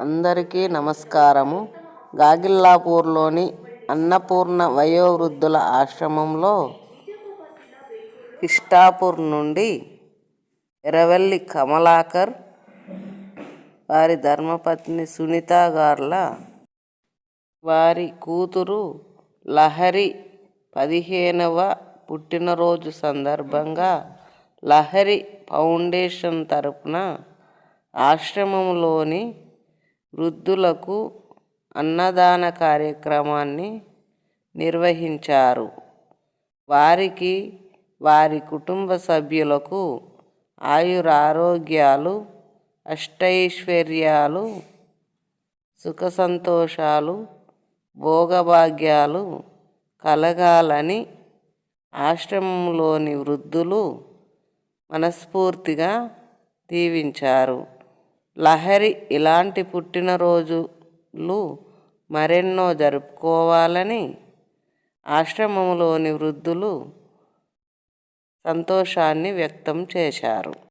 అందరికీ నమస్కారము. గాగిల్లాపూర్లోని అన్నపూర్ణ వయోవృద్ధుల ఆశ్రమంలో ఇష్టాపూర్ నుండి ఎరవెల్లి కమలాకర్ వారి ధర్మపత్ని సునీత గార్ల వారి కూతురు లహరి పదిహేనవ పుట్టినరోజు సందర్భంగా లహరి ఫౌండేషన్ తరపున ఆశ్రమంలోని వృద్ధులకు అన్నదాన కార్యక్రమాన్ని నిర్వహించారు. వారికి వారి కుటుంబ సభ్యులకు ఆయురారోగ్యాలు అష్టైశ్వర్యాలు సుఖ సంతోషాలు భోగభాగ్యాలు కలగాలని ఆశ్రమంలోని వృద్ధులు మనస్ఫూర్తిగా దీవించారు. లహరి ఇలాంటి పుట్టినరోజులు మరెన్నో జరుపుకోవాలని ఆశ్రమంలోని వృద్ధులు సంతోషాన్ని వ్యక్తం చేశారు.